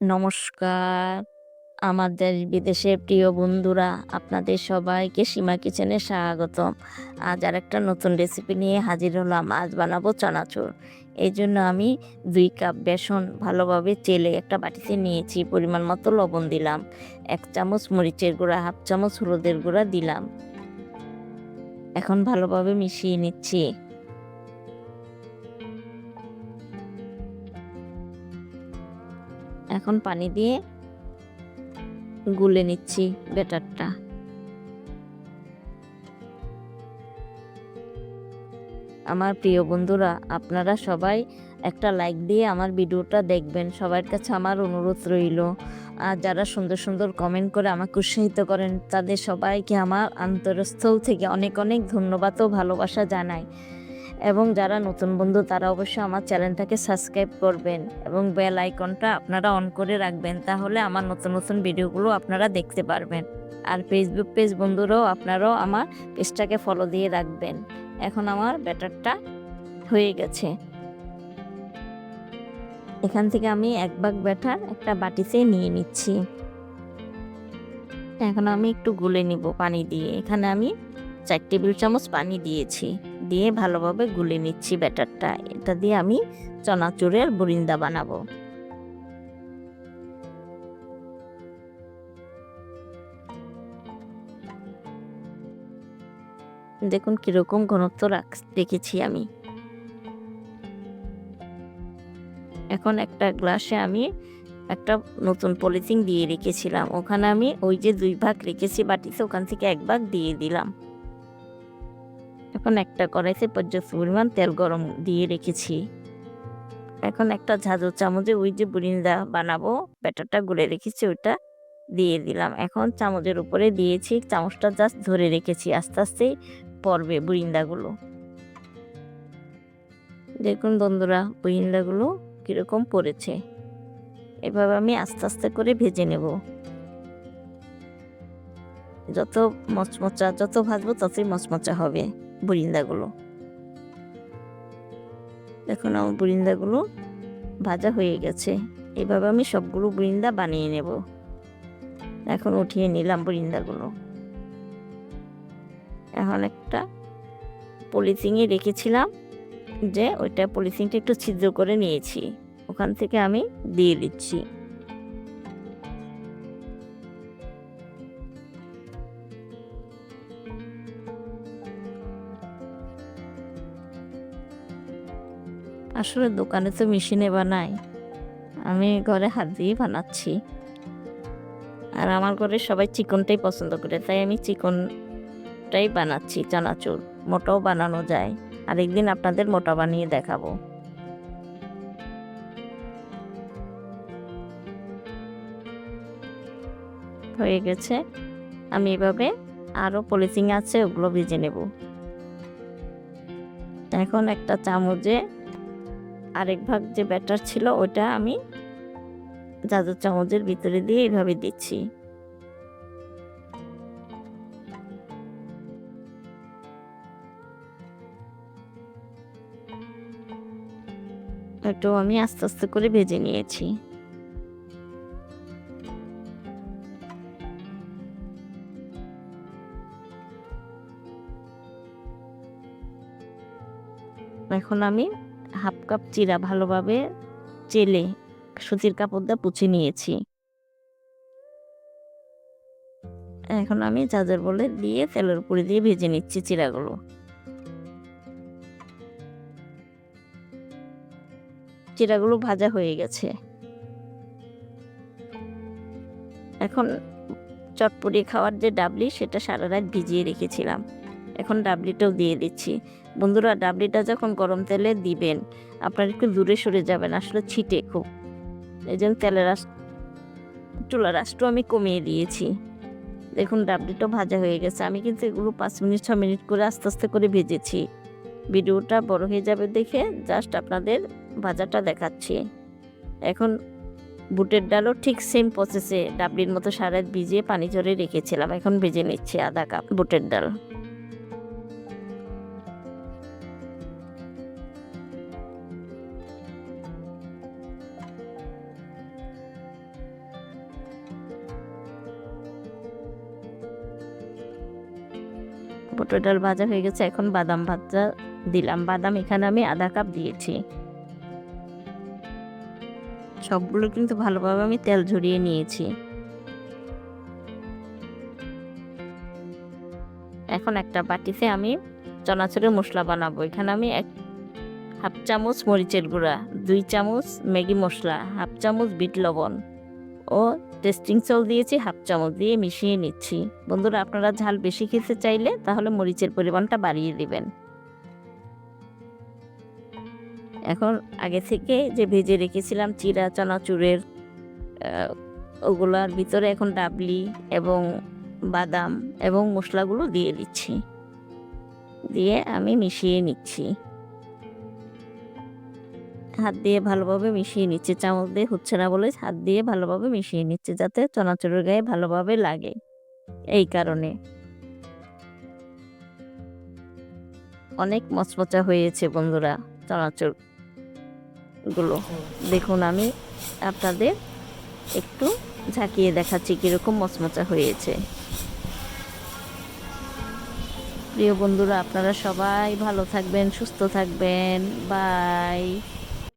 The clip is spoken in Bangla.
নমস্কার। আমাদের দেশ বিদেশের প্রিয় বন্ধুরা, আপনাদের সবাইকে সীমা কিচেনে স্বাগতম। আজ আর একটা নতুন রেসিপি নিয়ে হাজির হলাম। আজ বানাবো চানাচুর। এই জন্য আমি দুই কাপ বেসন ভালোভাবে চেলে একটা বাটিতে নিয়েছি, পরিমাণ মতো লবণ দিলাম। এক চামচ মরিচের গুঁড়া, হাফ চামচ হলুদের গুঁড়া দিলাম। এখন ভালোভাবে মিশিয়ে নিচ্ছি। এখন পানি দিয়ে গুলে নিচ্ছি ব্যাটারটা। আমার প্রিয় বন্ধুরা, আপনারা সবাই একটা লাইক দিয়ে আমার ভিডিওটা দেখবেন। সবার কাছে আমার অনুরোধ রইল। আর যারা সুন্দর সুন্দর কমেন্ট করে আমাকে উৎসাহিত করেন, তাদের সবাইকে আমার আন্তরস্থল থেকে অনেক অনেক ধন্যবাদ ও ভালোবাসা জানাই। এবং যারা নতুন বন্ধু, তারা অবশ্যই আমার চ্যানেলটাকে সাবস্ক্রাইব করবেন এবং বেল আইকনটা আপনারা অন করে রাখবেন, তাহলে আমার নতুন নতুন ভিডিওগুলো আপনারা দেখতে পারবেন। আর ফেসবুক পেজ বন্ধুরাও আপনারাও আমার পেজটাকে ফলো দিয়ে রাখবেন। এখন আমার ব্যাটারটা হয়ে গেছে। এখান থেকে আমি এক ভাগ ব্যাটার একটা বাটিতে নিয়ে নিচ্ছি। এখন আমি একটু গুলে নিব পানি দিয়ে। এখানে আমি চার টেবিল চামচ পানি দিয়েছি। দিয়ে ভালোভাবে গুলে নিচ্ছি ব্যাটারটা। এটা দিয়ে আমি চনাচুরের বুরিন্দা বানাবো। দেখুন কীরকম ঘনত্ব রাখ রেখেছি আমি। এখন একটা গ্লাসে আমি একটা নতুন পলিথিন দিয়ে রেখেছিলাম। ওখানে আমি ওই যে দুই ভাগ রেখেছি বাটিতে, ওখান থেকে এক ভাগ দিয়ে দিলাম। এখন একটা কড়াইতে পর্যাপ্ত পরিমাণ তেল গরম দিয়ে রেখেছি। এখন একটা ঝাঁঝর চামচে ওই যে বুরিন্দা বানাবো, ব্যাটারটা গুলে রেখেছি, ওইটা দিয়ে দিলাম। এখন চামচের উপরে দিয়েছি, চামচটা জাস্ট ধরে রেখেছি আস্তে আস্তে পড়বে বুরিন্দাগুলো। দেখুন বন্ধুরা, বুরিন্দাগুলো কীরকম পড়েছে। এভাবে আমি আস্তে আস্তে করে ভেজে নেব। যত মচমচা, যত ভাজবো ততই মচমচা হবে। বুরিন্দাগুলো। দেখুন আমার বুরিন্দাগুলো ভাজা হয়ে গেছে। এভাবে আমি সবগুলো বুরিন্দা বানিয়ে নেব। এখন উঠিয়ে নিলাম বুরিন্দাগুলো। এখন একটা পলিথিনে রেখেছিলাম যে ওইটা পলিথিনটা একটু ছিদ্র করে নিয়েছি। ওখান থেকে আমি দিয়ে দিচ্ছি। আসলে দোকানে তো মেশিনে বানাই। আমি ঘরে হাত দিয়ে বানাচ্ছি। আর আমার ঘরে সবাই চিকনটাই পছন্দ করে, তাই আমি চিকনটাই বানাচ্ছি, চানাচুর। মোটাও বানানো যায়। আরেকদিন আপনাদের মোটা বানিয়ে দেখাবো। হয়ে গেছে। আমি এভাবে আরও পলিথিন আছে, ওগুলো ভেজে নেব। এখন একটা চামচে আরেক ভাগ যে ব্যাটার ছিল ওটা আমি জাদুর চামচের ভিতরে দিয়ে এইভাবে দিচ্ছি। একটু আমি আস্তে আস্তে করে ভেজে নিয়েছি। এখন আমি হাফ কাপ চিরা ভালোভাবে চেলে সুতির কাপড় দিয়ে পুছে নিয়েছি। এখন আমি চার্জার বলে দিয়ে তেলের উপরে দিয়ে ভেজে নিচ্ছি চিরাগুলো। চিরাগুলো ভাজা হয়ে গেছে। এখন চটপটি খাওয়ার যে ডাবলি, সেটা সারা রাত ভিজিয়ে রেখেছিলাম। এখন ডাবলিটাও দিয়ে দিচ্ছি। বন্ধুরা, ডাবলিটা যখন গরম তেলে দিবেন, আপনারা একটু দূরে সরে যাবেন, আসলে ছিটে খুব। এই জন্য তেলের আস, চুলার আঁচটাও আমি কমিয়ে দিয়েছি। দেখুন, ডাবলিটা ভাজা হয়ে গেছে। আমি কিন্তু এগুলো পাঁচ মিনিট, ছ মিনিট করে আস্তে আস্তে করে ভেজেছি। ভিডিওটা বড় হয়ে যাবে দেখে জাস্ট আপনাদের ভাজাটা দেখাচ্ছি। এখন বুটের ডালও ঠিক সেম প্রসেসে ডাবলির মতো সারা ভিজিয়ে পানি ঝরে রেখেছিলাম। এখন ভেজে নিচ্ছি আধা কাপ বুটের ডাল। বুটের ডাল ভাজা হয়ে গেছে, এখন বাদাম ভাজা দিলাম। বাদাম এখানে আমি আধা কাপ দিয়েছি। সবগুলো কিন্তু ভালোভাবে আমি তেল ঝরিয়ে নিয়েছি। এখন একটা বাটিতে আমি চনাচুরের মশলা বানাবো। এখানে আমি এক হাফ চামচ মরিচের গুঁড়া, দুই চামচ ম্যাগি মশলা, হাফ চামচ বিট লবণ। ও টেস্টিং সল দিয়েছি, হাফ চামচ দিয়ে মিশিয়ে নিচ্ছি। বন্ধুরা, আপনারা ঝাল বেশি খেতে চাইলে তাহলে মরিচের পরিমাণটা বাড়িয়ে দিবেন। এখন আগে থেকে যে ভেজে রেখেছিলাম চিরা, চানাচুরের ওগুলার ভিতরে এখন ডাবলি এবং বাদাম এবং মশলাগুলো দিয়ে দিচ্ছি। দিয়ে আমি মিশিয়ে নিচ্ছি। হাত দিয়ে ভালোভাবে মিশিয়ে নিচ্ছে। চামচ দিয়ে হচ্ছে না বলে হাত দিয়ে ভালোভাবে মিশিয়ে নিচ্ছে যাতে চনাচুরের গায়ে ভালোভাবে লাগে। এই কারণে। অনেক মচমচা হয়েছে বন্ধুরা চনাচুরগুলো দেখুন আমি আপনাদের একটু ঝাঁকিয়ে দেখাচ্ছি কীরকম মচমচা হয়েছে। প্রিয় বন্ধুরা আপনারা সবাই ভালো থাকবেন, সুস্থ থাকবেন। বাই।